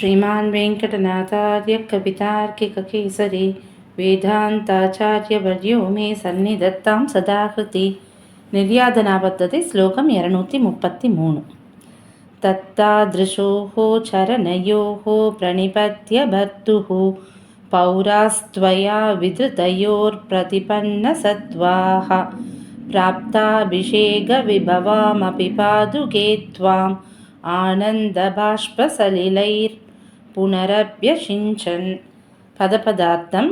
శ్రీమాన్ వెంకటనాథార్య కవితార్కిక కేసరి ವೇದಾಂತಾಚಾರ್ಯವರ್ಯೋ ಮೇ ಸನ್ನಿಧತ್ತಾಂ ಸದಾಕೃತಿ ನಿರ್ಯಾದನಾ ಬದ್ಧತೆ ಶ್ಲೋಕಂ ಎರನೂತಿ ಮುಪ್ಪತ್ತಿ ಮೂರು ತತ್ತಾದೃಶೋ ಚರಣಯೋ ಪ್ರಣಿಪತ್ಯ ಭರ್ತು ಪೌರಾಸ್ತ್ವಯ ವಿಧೃತಯೋರ್ಪ್ರತಿಪನ್ನ ಸತ್ವಾಹ ಪ್ರಾಪ್ತಾಭಿಷೇಕ ವಿಭವಾಮಪಿ ಪಾದುಕೆ ತ್ವಾಂ ಆನಂದಬಾಷ್ಪಸಲಿಲೈರ್ புனரபியஷிஞ்சன். பதபதார்த்தம்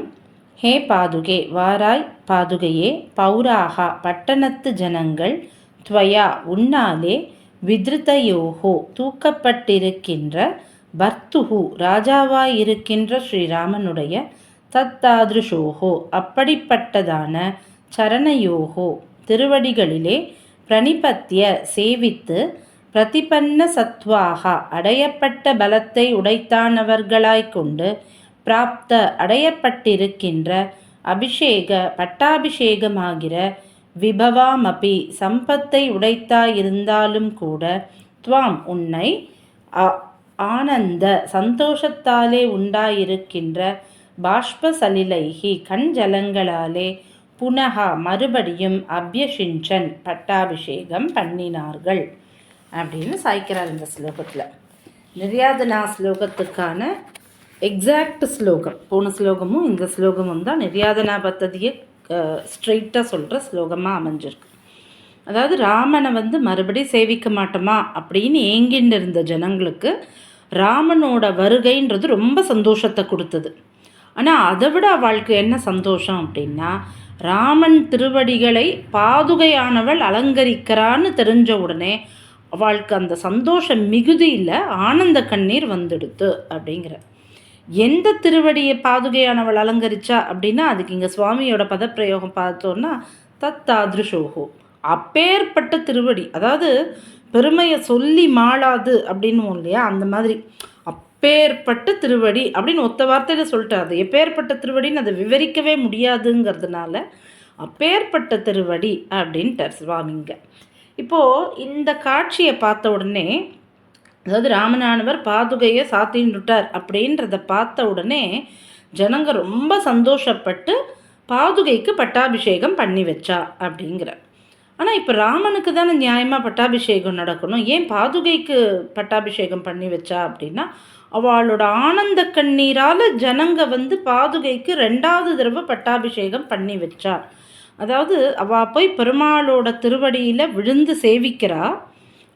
ஹே பாதுகே வாராய் பாதுகையே பௌராகா பட்டணத்து ஜனங்கள் துவயா உன்னாலே விதிருத்தயோகோ தூக்கப்பட்டிருக்கின்ற பர்த்துஹு ராஜாவாயிருக்கின்ற ஸ்ரீராமனுடைய தத்தாதிருஷோகோ அப்படிப்பட்டதான சரணயோகோ திருவடிகளிலே பிரணிபத்திய சேவித்து பிரதிபன்ன சத்வாக அடையப்பட்ட பலத்தை உடைத்தானவர்களாய்க் கொண்டு பிராப்த அடையப்பட்டிருக்கின்ற அபிஷேக பட்டாபிஷேகமாகிற விபவாமபி சம்பத்தை உடைத்தாயிருந்தாலும் கூட துவாம் உன்னை ஆனந்த சந்தோஷத்தாலே உண்டாயிருக்கின்ற பாஷ்பசலிலைகி கண் ஜலங்களாலே புனகா மறுபடியும் அபியஷிஞ்சன் பட்டாபிஷேகம் பண்ணினார்கள். அப்படின்னு சாய்க்கிறார் இந்த ஸ்லோகத்தில். நிர்யாதனா ஸ்லோகத்துக்கான எக்ஸாக்ட் ஸ்லோகம். போன ஸ்லோகமும் இந்த ஸ்லோகமும் தான் நிர்யாதனா பத்ததியை ஸ்ட்ரெயிட்டாக சொல்கிற ஸ்லோகமாக அமைஞ்சிருக்கு. அதாவது ராமனை வந்து மறுபடியும் சேவிக்க மாட்டோமா அப்படின்னு ஏங்கின்னு இருந்த ஜனங்களுக்கு ராமனோட வருகைன்றது ரொம்ப சந்தோஷத்தை கொடுத்தது. ஆனால் அதை விட அவளுக்கு என்ன சந்தோஷம் அப்படின்னா ராமன் திருவடிகளை பாதுகையானவள் அலங்கரிக்கிறான்னு தெரிஞ்ச உடனே அவளுக்கு அந்த சந்தோஷம் மிகுதியில் ஆனந்த கண்ணீர் வந்துடுத்து அப்படிங்கிற. எந்த திருவடியை பாதுகையானவள் அலங்கரிச்சா அப்படின்னா அதுக்கு இங்கே சுவாமியோட பதப்பிரயோகம் பார்த்தோன்னா தத்தாதிருஷோகோ. அப்பேற்பட்ட திருவடி அதாவது பெருமையை சொல்லி மாளாது அப்படின்னு இல்லையா? அந்த மாதிரி. அப்பேற்பட்ட திருவடி அப்படின்னு ஒத்த வார்த்தையில் சொல்லிட்டார். அது எப்பேற்பட்ட திருவடின்னு அதை விவரிக்கவே முடியாதுங்கிறதுனால அப்பேற்பட்ட திருவடி அப்படின்ட்டார் சுவாமிங்க. இப்போது இந்த காட்சியை பார்த்த உடனே அதாவது ராமநானவர் பாதுகையை சாத்தின்னுட்டார் அப்படின்றத பார்த்த உடனே ஜனங்க ரொம்ப சந்தோஷப்பட்டு பாதுகைக்கு பட்டாபிஷேகம் பண்ணி வச்சா அப்படிங்கிற ஆனால் இப்போ ராமனுக்கு தானே நியாயமாக பட்டாபிஷேகம் நடக்கணும்? ஏன் பாதுகைக்கு பட்டாபிஷேகம் பண்ணி வச்சா அப்படின்னா அவளோட ஆனந்த கண்ணீரால் ஜனங்க வந்து பாதுகைக்கு ரெண்டாவது தடவை பட்டாபிஷேகம் பண்ணி வச்சா அதாவது அவள் போய் பெருமாளோட திருவடியில் விழுந்து சேவிக்கிறா.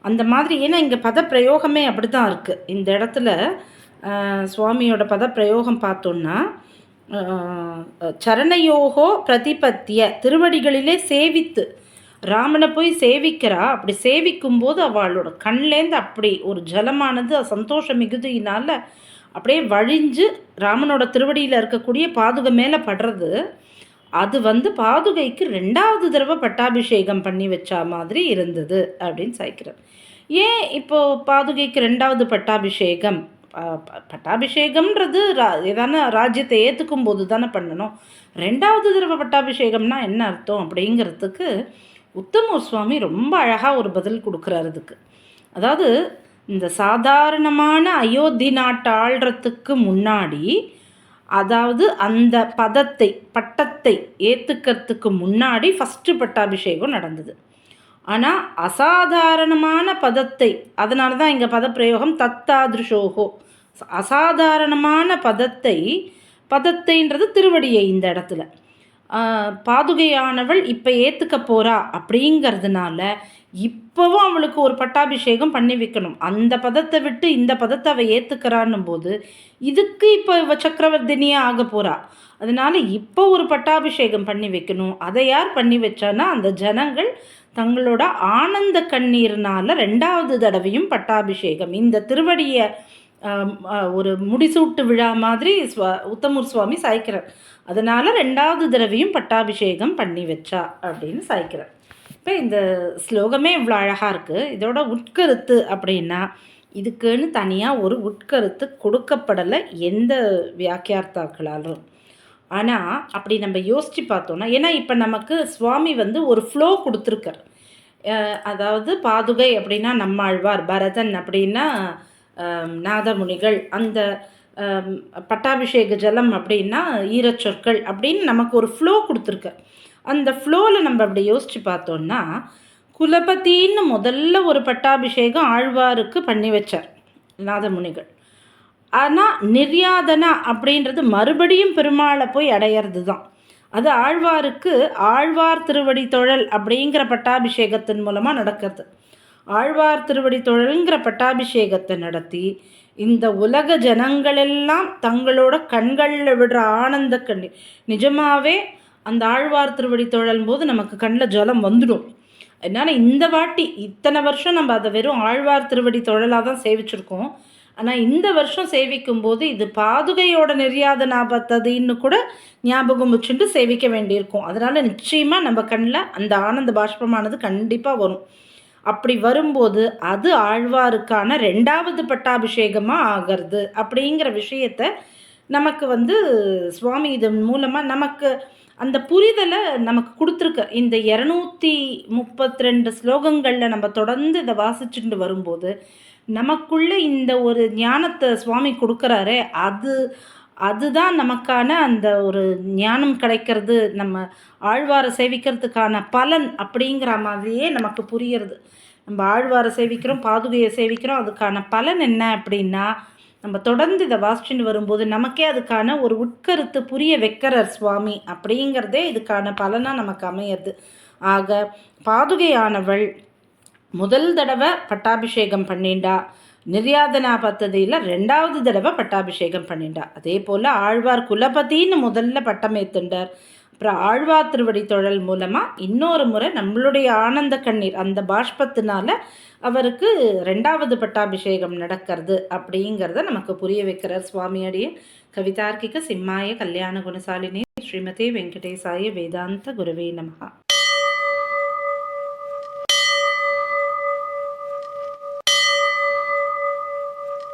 அந்த மாதிரி ஏன்னா இங்கே பதப்பிரயோகமே அப்படி தான் இருக்குது இந்த இடத்துல சுவாமியோட பதப்பிரயோகம் பார்த்தோன்னா சரணயோகோ பிரதிபத்திய திருவடிகளிலே சேவித்து ராமனை போய் சேவிக்கிறா. அப்படி சேவிக்கும்போது அவளோட கண்லேருந்து அப்படி ஒரு ஜலமானது சந்தோஷ மிகுதியினால் அப்படியே வழிஞ்சு ராமனோட திருவடியில் இருக்கக்கூடிய பாதுகை மேலே படுறது. அது வந்து பாதுகைக்கு ரெண்டாவது தடவை பட்டாபிஷேகம் பண்ணி வச்சா மாதிரி இருந்தது அப்படின்னு சாய்க்கிறார் ஏன் இப்போது பாதுகைக்கு ரெண்டாவது பட்டாபிஷேகம்? பட்டாபிஷேகம்ன்றது ரா ஏதான ராஜ்யத்தை ஏற்றுக்கும் போது தானே பண்ணணும். ரெண்டாவது தடவை பட்டாபிஷேகம்னா என்ன அர்த்தம் அப்படிங்கிறதுக்கு உத்தமூர் சுவாமி ரொம்ப அழகாக ஒரு பதில் கொடுக்குறாரு அதுக்கு அதாவது இந்த சாதாரணமான அயோத்தி நாட்டை ஆள்றதுக்கு முன்னாடி அதாவது அந்த பதத்தை பட்டத்தை ஏற்றுக்கிறதுக்கு முன்னாடி ஃபஸ்ட்டு பட்டாபிஷேகம் நடந்தது. ஆனால் அசாதாரணமான பதத்தை அதனால தான் இங்கே பதப்பிரயோகம் தத்தாதிருஷோகோ. அசாதாரணமான பதத்தை பதத்தைன்றது திருவடியை இந்த இடத்துல. பாதுகையானவள் இப்போ ஏற்றுக்க போகிறா அப்படிங்கிறதுனால இப்போவும் அவளுக்கு ஒரு பட்டாபிஷேகம் பண்ணி வைக்கணும். அந்த பதத்தை விட்டு இந்த பதத்தை அவள் ஏற்றுக்கிறான்னும் போது இதுக்கு இப்போ இவ சக்கரவர்த்தினியாக ஆக போகிறா அதனால் இப்போ ஒரு பட்டாபிஷேகம் பண்ணி வைக்கணும். அதை யார் பண்ணி வச்சான்னா அந்த ஜனங்கள் தங்களோட ஆனந்த கண்ணீர்னால் ரெண்டாவது தடவையும் பட்டாபிஷேகம். இந்த திருவடியை ஒரு முடிசூட்டு விழா மாதிரி ஸ்வா உத்தமூர் சுவாமி சாய்க்கிறார். அதனால் ரெண்டாவது தடவையும் பட்டாபிஷேகம் பண்ணி வச்சா அப்படின்னு சாய்க்கிறார். இப்போ இந்த ஸ்லோகமே இவ்வளோ அழகாக இருக்குது இதோட உட்கருத்து அப்படின்னா இதுக்குன்னு தனியாக ஒரு உட்கருத்து கொடுக்கப்படலை எந்த வியாக்கியார்த்தாக்களாலும். ஆனால் அப்படி நம்ம யோசித்து பார்த்தோன்னா ஏன்னா இப்போ நமக்கு சுவாமி வந்து ஒரு ஃப்ளோ கொடுத்துருக்கார். அதாவது பாதுகை அப்படின்னா நம்மாழ்வார் பரதன் அப்படின்னா நாதமுனிகள் அந்த பட்டாபிஷேக ஜலம் அப்படின்னா ஈரச்சொற்கள் அப்படின்னு நமக்கு ஒரு ஃப்ளோ கொடுத்துருக்கு. அந்த ஃப்ளோவில் நம்ம அப்படி யோசித்து பார்த்தோன்னா குலபதின்னு முதல்ல ஒரு பட்டாபிஷேகம் ஆழ்வாருக்கு பண்ணி வச்சார் நாதமுனிகள். ஆனால் நிர்யாதனா அப்படின்றது மறுபடியும் பெருமாளை போய் அடையிறது தான் அது ஆழ்வாருக்கு ஆழ்வார் திருவடி தொழல் அப்படிங்கிற பட்டாபிஷேகத்தின் மூலமாக நடக்கிறது. ஆழ்வார் திருவடி தொழல்ங்கிற பட்டாபிஷேகத்தை நடத்தி இந்த உலக ஜனங்களெல்லாம் தங்களோட கண்களில் விடுற ஆனந்த கண்ணீர் நிஜமாகவே அந்த ஆழ்வார் திருவடி தொழலும் போது நமக்கு கண்ணில் ஜலம் வந்துடும். அதனால் இந்த வாட்டி இத்தனை வருஷம் நம்ம அதை வெறும் ஆழ்வார் திருவடி தொழலாக தான் சேவிச்சிருக்கோம். ஆனால் இந்த வருஷம் சேவிக்கும் போது இது பாதுகையோட நெறியாத ஞாபகத்ததுன்னு கூட ஞாபகம் வச்சுட்டு சேவிக்க வேண்டியிருக்கும். அதனால் நிச்சயமாக நம்ம கண்ணில் அந்த ஆனந்த பாஷ்பமானது கண்டிப்பாக வரும். அப்படி வரும்போது அது ஆழ்வாருக்கான ரெண்டாவது பட்டாபிஷேகமாக ஆகிறது அப்படிங்கிற விஷயத்த நமக்கு வந்து சுவாமி இதன் மூலமாக நமக்கு அந்த புரிதலை நமக்கு கொடுத்துருக்க இந்த இரநூத்தி முப்பத்தி ரெண்டு ஸ்லோகங்களில் நம்ம தொடர்ந்து இதை வாசிச்சுட்டு வரும்போது நமக்குள்ளே இந்த ஒரு ஞானத்தை சுவாமி கொடுக்குறாரே அது அதுதான் நமக்கான அந்த ஒரு ஞானம் கிடைக்கிறது. நம்ம ஆழ்வாரை சேவிக்கிறதுக்கான பலன் அப்படிங்கிற மாதிரியே நமக்கு புரியுறது. நம்ம ஆழ்வாரை சேவிக்கிறோம் பாதுகையை சேவிக்கிறோம் அதுக்கான பலன் என்ன அப்படின்னா நம்ம தொடர்ந்து இதை வாசிச்சுட்டு வரும்போது நமக்கே அதுக்கான ஒரு உட்கருத்து புரிய வைக்கிறார் சுவாமி அப்படிங்கிறதே இதுக்கான பலனாக நமக்கு அமையிறது. ஆக பாதுகையானவள் முதல் தடவை பட்டாபிஷேகம் பண்ணிண்டா. நிர்யாதனா பத்ததியில் ரெண்டாவது தடவை பட்டாபிஷேகம் பண்ணிண்டா அதே போல் ஆழ்வார் குலபதின்னு முதல்ல பட்டம் ஏத்துண்டார். அப்புறம் ஆழ்வார் திருவடி தொழல் மூலமாக இன்னொரு முறை நம்மளுடைய ஆனந்த கண்ணீர் அந்த பாஷ்பத்தினால அவருக்கு ரெண்டாவது பட்டாபிஷேகம் நடக்கிறது அப்படிங்கிறத நமக்கு புரிய வைக்கிறார் சுவாமியடிய கவிதார்க்கிக சிம்மாய கல்யாண குணசாலினி ஸ்ரீமதி வெங்கடேசாய வேதாந்த குருவே நமகா